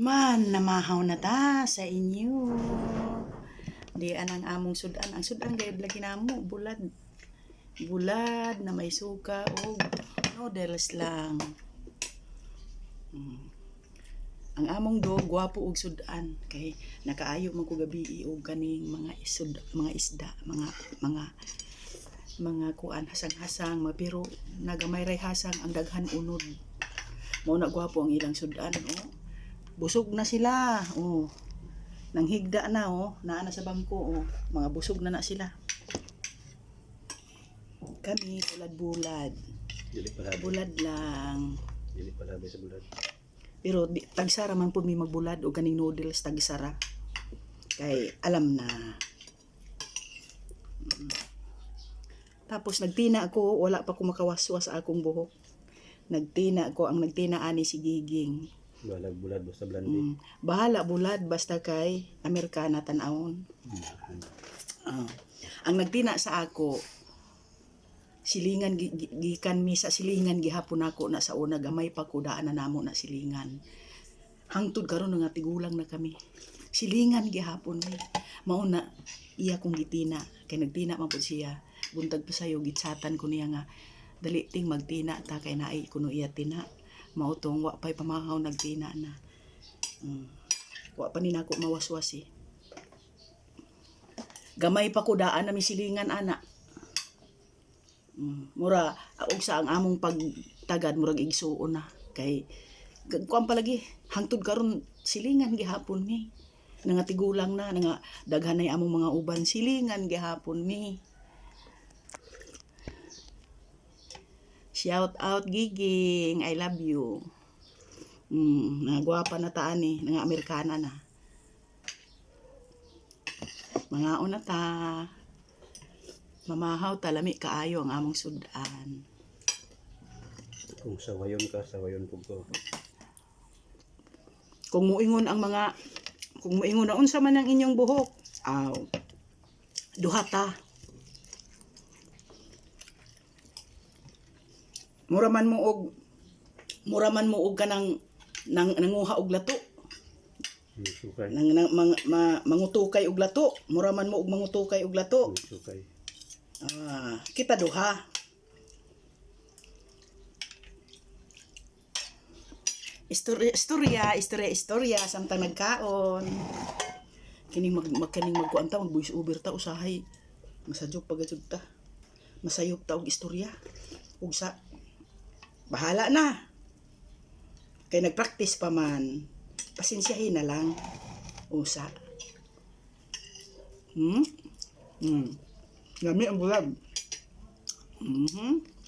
Man, namahaw na ta sa inyo. Di anang among sudan. Ang sudan gayud lagi namo bulad. Bulad na may suka o noodles lang. Mm. Ang among do gwapo og sudan kay nakaayo man ko gabi og kaning mga isud mga isda, mga mga mga kuan hasang-hasang mga pero nagamay ray hasang ang daghan unod. Mao na gwapo ang ilang sudan oh. Busog na sila. Oh. Nang higda na oh, naa na sa bangko oh. Mga busog na na sila. Kami bulad-bulad. Bulad lang. Dili pala sa bulad. Pero tagsara man po mi magbulad o kaning noodles tagsara. Kay alam na. Tapos nagtina ako, wala pa ko makawaswas akong buhok. Nagtina ako, ang nagtina ani si Giging. Balag bulad basta blandi. Mm. Bahala bulad basta kay Amerikana tanawon. Ah. Ang nagtina sa ako silingan gi- gi- gikan mi sa silingan gihapon ako na sa una gamay pa ko daan na namo na silingan. Hangtod karon nga tigulang na kami. Silingan gihapon mi. Mao na iya kong gitina kay nagtina man pud siya. Buntag pa sayo gitsatan ko niya nga dali ting magtina ta kay naay kuno iya tina. Mao tong wa pay pamahaw nagtina na. Mm. Wa pa ni nako mawaswas eh. Gamay pa ko daan na misilingan ana. Mm, mura og sa ang among pagtagad murag igsuon na kay kuan palagi hangtod karon silingan gihapon mi nga tigulang na nga daghan na among mga uban silingan gihapon mi Shout out Giging, I love you. Mm, nagwapa na taan ni, nga Amerikana na. Mga una ta. Mamahaw talami kaayo ang among sudan. Kung sawayon ka, sawayon pug ko. Kung muingon ang mga kung muingon na unsa man ang inyong buhok, aw. Duha ta. Mura man mo og mura man mo og kanang nang nanguha og lato. Sukay. Nang, nang mang, ma, mangutukay og lato. Mura man mo og mangutukay og lato. Sukay. Ah, kita duha. Istorya, istorya, istorya, istorya, samtang nagkaon. Kining mag, mag kining magkuan ta, mag voice over ta usahay. Masadyok pagajud ta. Masayop ta og istorya. Ug sa bahala na. Kay nagpractice pa man. Pasensyahin na lang. Usa. Hmm? Hmm. Lami ang bulag. Mhm.